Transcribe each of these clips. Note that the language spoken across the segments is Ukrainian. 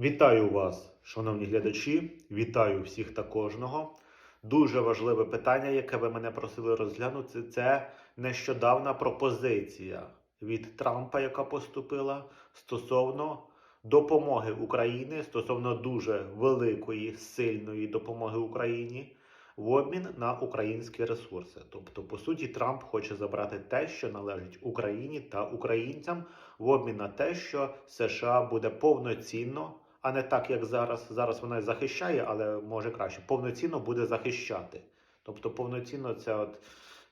Вітаю вас, шановні глядачі. Вітаю всіх та кожного. Дуже важливе питання, яке ви мене просили розглянути, це нещодавна пропозиція від Трампа, яка поступила стосовно допомоги Україні, стосовно дуже великої, сильної допомоги Україні в обмін на українські ресурси. Тобто, по суті, Трамп хоче забрати те, що належить Україні та українцям, в обмін на те, що США буде повноцінно, а не так, як зараз. Зараз вона захищає, але може краще, повноцінно буде захищати. Тобто, повноцінно це от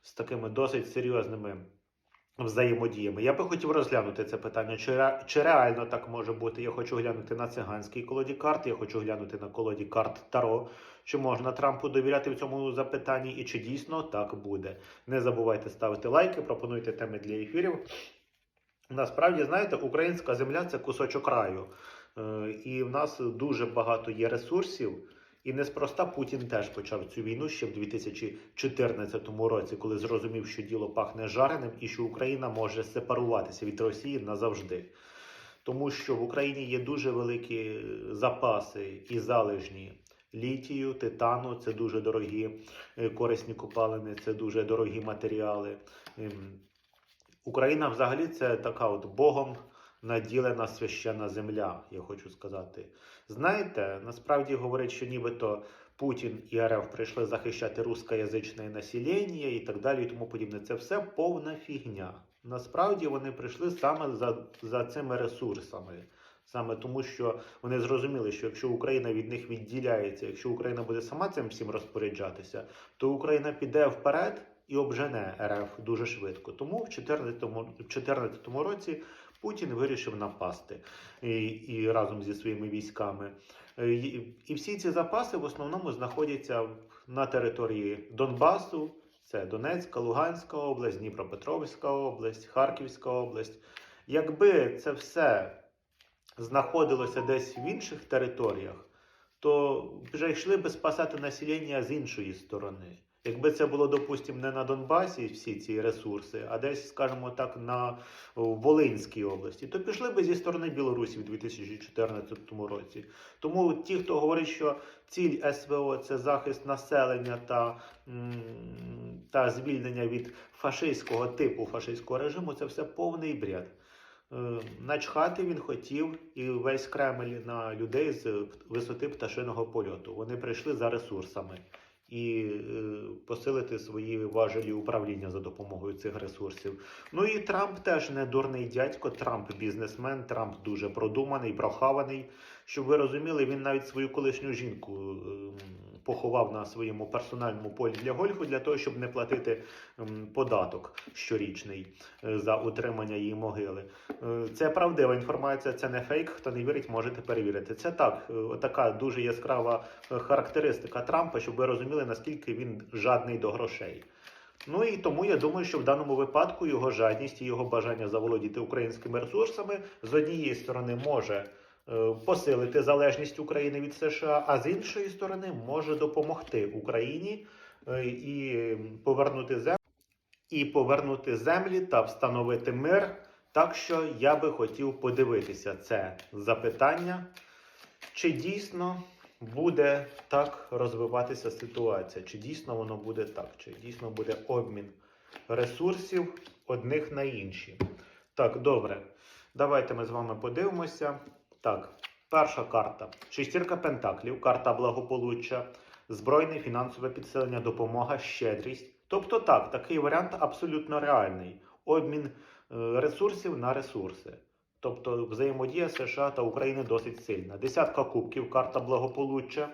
з такими досить серйозними взаємодіями. Я би хотів розглянути це питання. Чи, чи реально так може бути? Я хочу глянути на циганській колоді карт, я хочу глянути на колоді карт Таро. Чи можна Трампу довіряти в цьому запитанні, і чи дійсно так буде? Не забувайте ставити лайки, пропонуйте теми для ефірів. Насправді, знаєте, українська земля це кусочок раю. Е, І в нас дуже багато є ресурсів. І неспроста Путін теж почав цю війну ще в 2014 році, коли зрозумів, що діло пахне жареним і що Україна може сепаруватися від Росії назавжди. Тому що в Україні є дуже великі запаси і залежні літію, титану це дуже дорогі е, корисні копалини, це дуже дорогі матеріали. Ем, Україна взагалі це така от Богом наділена священна земля, я хочу сказати. Знаєте, насправді говорять, що нібито Путін і РФ прийшли захищати рускоязичне населення і так далі, і тому подібне. Це все повна фігня. Насправді вони прийшли саме за, за цими ресурсами. Саме тому, що вони зрозуміли, що якщо Україна від них відділяється, якщо Україна буде сама цим всім розпоряджатися, то Україна піде вперед і обжене РФ дуже швидко. Тому в 2014 році Путін вирішив напасти і, і разом зі своїми військами. Е, І, і всі ці запаси в основному знаходяться на території Донбасу. Це Донецька, Луганська область, Дніпропетровська область, Харківська область. Якби це все знаходилося десь в інших територіях, то вже йшли би спасати населення з іншої сторони. Якби це було, допустимо, не на Донбасі всі ці ресурси, а десь, скажімо так, на Волинській області, то пішли би зі сторони Білорусі в 2014 році. Тому ті, хто говорить, що ціль СВО це захист населення та, та звільнення від фашистського типу фашистського режиму, це все повний бред. Е, Начхати він хотів і весь Кремль на людей з висоти пташиного польоту. Вони прийшли за ресурсами і е, посилити свої важелі управління за допомогою цих ресурсів. Ну і Трамп теж не дурний дядько. Трамп бізнесмен, Трамп дуже продуманий, прохаваний. Щоб ви розуміли, він навіть свою колишню жінку ем, поховав на своєму персональному полі для гольфу для того, щоб не платити податок щорічний е, за утримання її могили. Е, Це правдива інформація, це не фейк. Хто не вірить, можете перевірити. Це так, е, така дуже яскрава характеристика Трампа, щоб ви розуміли, наскільки він жадний до грошей. Ну і тому я думаю, що в даному випадку його жадність і його бажання заволодіти українськими ресурсами з однієї сторони може посилити залежність України від США, а з іншої сторони може допомогти Україні е, і повернути землю і повернути землі та встановити мир. Так що я би хотів подивитися це запитання, чи дійсно буде так розвиватися ситуація, чи дійсно воно буде так, чи дійсно буде обмін ресурсів одних на інші. Так, добре. Давайте ми з вами подивимося. Так, перша карта. Шестірка Пентаклів, карта благополуччя, збройне фінансове підсилення, допомога, щедрість. Тобто так, такий варіант абсолютно реальний. Обмін е, ресурсів на ресурси. Тобто взаємодія США та України досить сильна. Десятка кубків, карта благополуччя.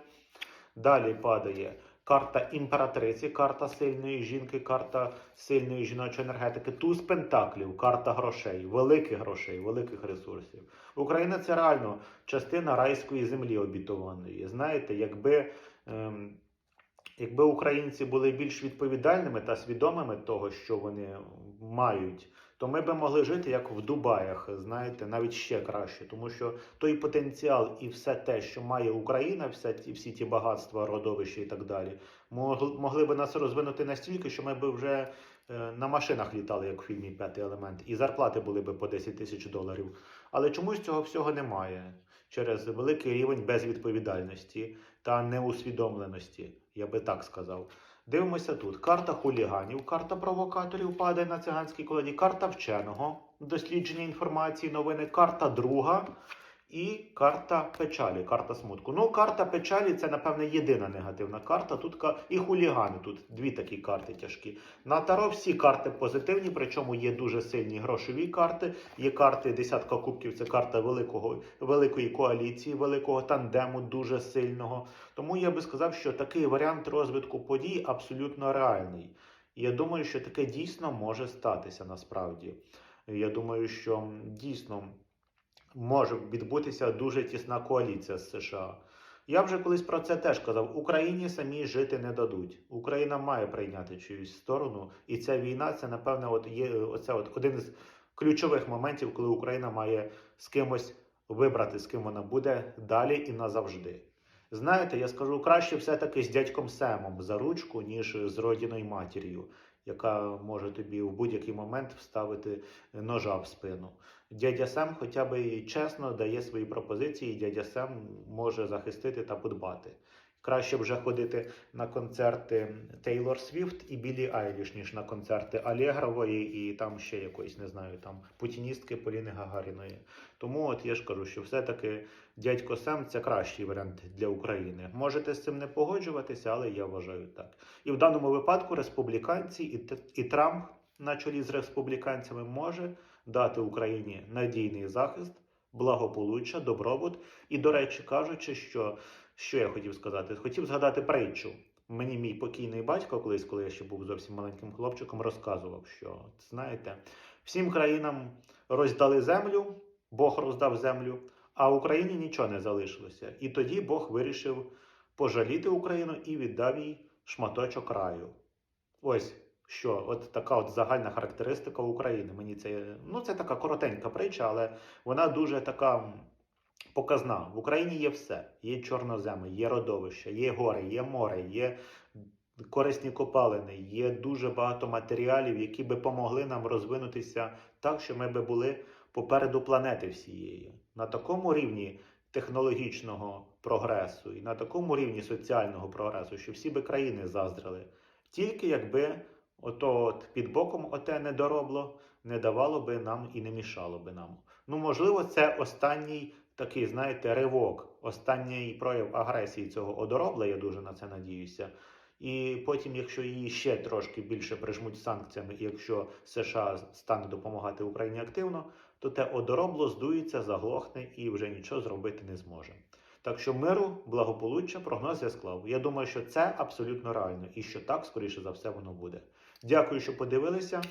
Далі падає карта імператриці, карта сильної жінки, карта сильної жіночої енергетики. Туз пентаклів, карта грошей, великих грошей, великих ресурсів. Україна це реально частина райської землі обітованої. Знаєте, якби. Ем, Якби українці були більш відповідальними та свідомими того, що вони мають, то ми би могли жити як в Дубаях, знаєте, навіть ще краще, тому що той потенціал і все те, що має Україна, все ті, всі ті багатства, родовища і так далі, могли, могли би нас розвинути настільки, що ми би вже е, на машинах літали, як в фільмі П'ятий елемент, і зарплати були би по 10 тисяч доларів. Але чомусь цього всього немає. через великий рівень безвідповідальності та неусвідомленості, я би так сказав. Дивимося тут: карта хуліганів, карта провокаторів падає на циганській колоді, карта вченого, дослідження інформації, новини, карта друга і карта печалі, карта смутку. Ну, карта печалі це, напевне, єдина негативна карта. Тут і хулігани, тут дві такі карти тяжкі. На таро всі карти позитивні, причому є дуже сильні грошові карти. Є карти десятка кубків, це карта великого, великої коаліції, великого тандему, дуже сильного. Тому я би сказав, що такий варіант розвитку подій абсолютно реальний. І я думаю, що таке дійсно може статися насправді. Я думаю, що дійсно може відбутися дуже тісна коаліція з США. Я вже колись про це теж казав: Україні самі жити не дадуть. Україна має прийняти чиюсь сторону, і ця війна це напевне, от є оце от один з ключових моментів, коли Україна має з кимось вибрати, з ким вона буде далі і назавжди. Знаєте, я скажу краще все-таки з дядьком Семом за ручку, ніж з родіною матір'ю, яка може тобі в будь-який момент вставити ножа в спину. Дядя Сем хоча б чесно дає свої пропозиції, і дядя Сем може захистити та подбати. Краще вже ходити на концерти Тейлор Свіфт і Білі Айліш, ніж на концерти Алєгрової і там ще якоїсь, не знаю, там путіністки Поліни Гагаріної. Тому от я ж кажу, що все-таки дядько Сем це кращий варіант для України. Можете з цим не погоджуватися, але я вважаю так. І в даному випадку республіканці і, і Трамп на чолі з республіканцями може дати Україні надійний захист, благополуччя, добробут. І, до речі, кажучи, що, що я хотів сказати, хотів згадати притчу. Мені мій покійний батько, колись, коли я ще був зовсім маленьким хлопчиком, розказував, що знаєте, всім країнам роздали землю, Бог роздав землю, а Україні нічого не залишилося. І тоді Бог вирішив пожаліти Україну і віддав їй шматочок раю. Ось що, от така от загальна характеристика України. Мені це ну це така коротенька притча, але вона дуже така показна. В Україні є все: є чорноземи, є родовища, є гори, є море, є корисні копалини, є дуже багато матеріалів, які би помогли нам розвинутися так, що ми би були попереду планети всієї. На такому рівні технологічного прогресу і на такому рівні соціального прогресу, що всі би країни заздрили. Тільки якби ото от під боком оте недоробло не давало би нам і не мішало би нам. Ну, можливо, це останній такий, знаєте, ривок, останній прояв агресії цього одоробла, я дуже на це надіюся. І потім, якщо її ще трошки більше прижмуть санкціями, і якщо США стане допомагати Україні активно, то те одоробло здується, заглохне і вже нічого зробити не зможе. Так що миру, благополуччя, прогноз я склав. Я думаю, що це абсолютно реально і що так, скоріше за все, воно буде. Дякую, що подивилися.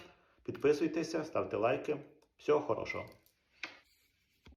Підписуйтеся, ставте лайки. Всього хорошого.